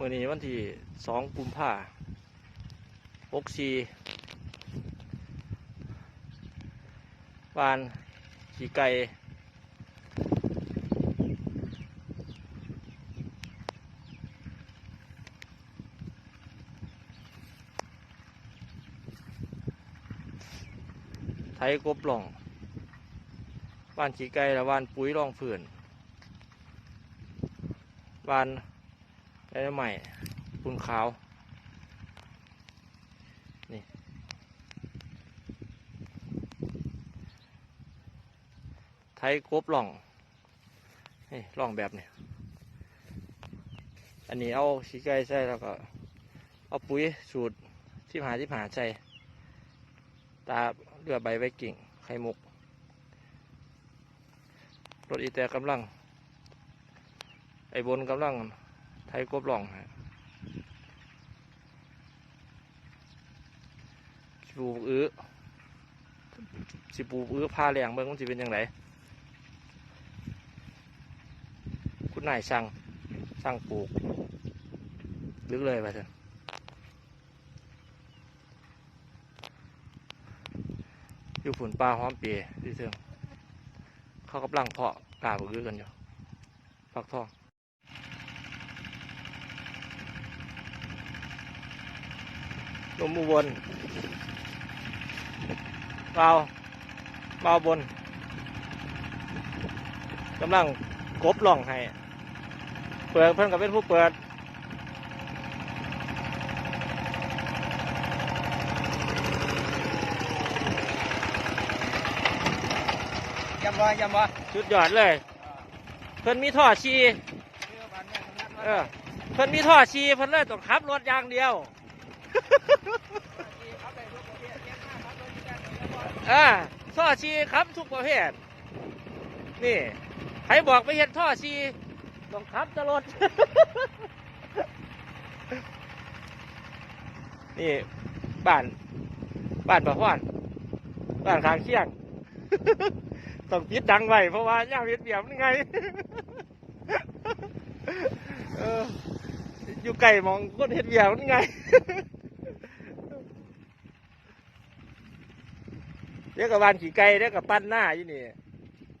มื่อนี้วันที่สองกุมภาหกสี่วานขี่ไก่ไทยกบหล่องวานขี่ไก่และวานปุ๋ยรองผื่นวาน ได้ใหม่ปุนขาว นี่ ไทยกบหล่อง นี่หล่องแบบนี้ อันนี้เอาขี้ไก่ใส่แล้วก็ เอาปุ๋ยสูตรที่หาที่หาใส่ ตาเลือใบไว้กิ่ง ไข่มุก รถอีแต่กำลัง ไอ้บนกำลัง ไทยกบหล่องฮะสิปลูกอื้อสิปูอื้อพาแรงเบิ่งมันสิเป็นยังไงคุณนายสั่งสั่งปลูกลึกเลยไปเถอะอยู่ผุนปลาหอมเปียที่เสื่องเขากำลังเพาะกาบอื้อกันอยู่ฟักทอง ลมอุบลเบาเบาบนกำลังกบล่องให้ เปิดเพิ่นก็เป็นผู้เปิดยำบ่ยำบ่สุดยอดเลย เพิ่นมีท่อชีเออเพิ่นมีท่อชีเพิ่นเลยต้องขับรถอย่างเดียว อ่าท่อชีครับทุกประเภท นี่ใครบอกไปเห็นท่อชีต้องขับตลอด นี่บ้าน บ้านประพอนบ้านข้างเคียง ต้องปิดดังไว้เพราะว่าย่าเวียดเบียมนไงอออยู่ไก่มองคนเห็ดเบียมนไง เรียกกับบ้านขี่ไก่เรียกกับปั้นหน้าอยู่นี่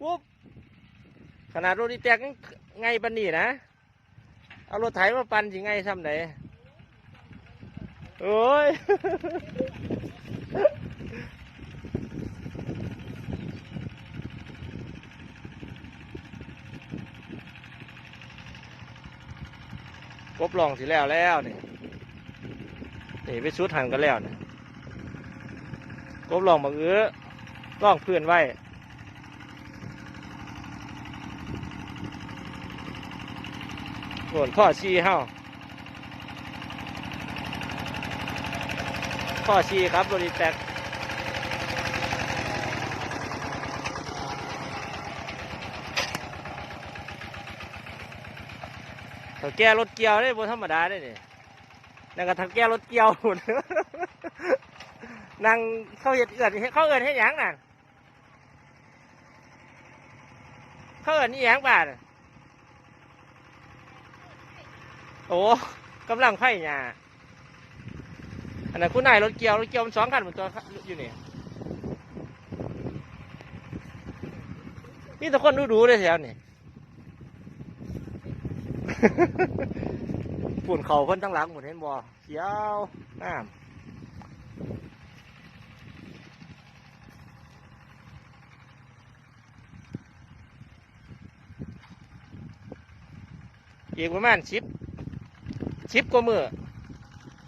ปุ๊บขนาดรถอีแตกไงปันนี่นะเอารถไถมาปั้นสิไงซ้ำไหนโอ้ยกบลองสิแล้วแล้วนี่นี่ไปชุดหันกันแล้วนี่กบลองบังเอื้อ ล่องเพื่อนไว้โวนข้อชีเฮ้าข้อชีครับบริแตกถ้าแก้รถเกียวได้บนธรรมดาได้นี่นั่นก็ถ้าแก้รถเกียวหุ่นนั่งเขาเห็ดเอือดเขาเอือดให้ยังน่ะ เขาเอือดนี่หยังบาดโอ้กำลังไผ่หยาอันนั้นคุณนายรถเกี่ยวรถเกี่ยวมันสองคันเหมือนตัวอยู่นี่นี่แต่คนดูดูๆเลยแถวนี่ ฝุ่นเขาเพิ่นทั้งหลังหมดเห็นบ่เขียวน้ำ อีกประมาณชิปชิปกว่ามือ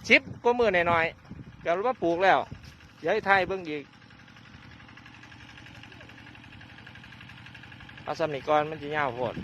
ชิปกว่ามือหน่อยๆเดี๋ยวเราปลูกแล้วเดี๋ยวไทยเบิ่งอีกเอาสำนิกรมันจะยาวโพด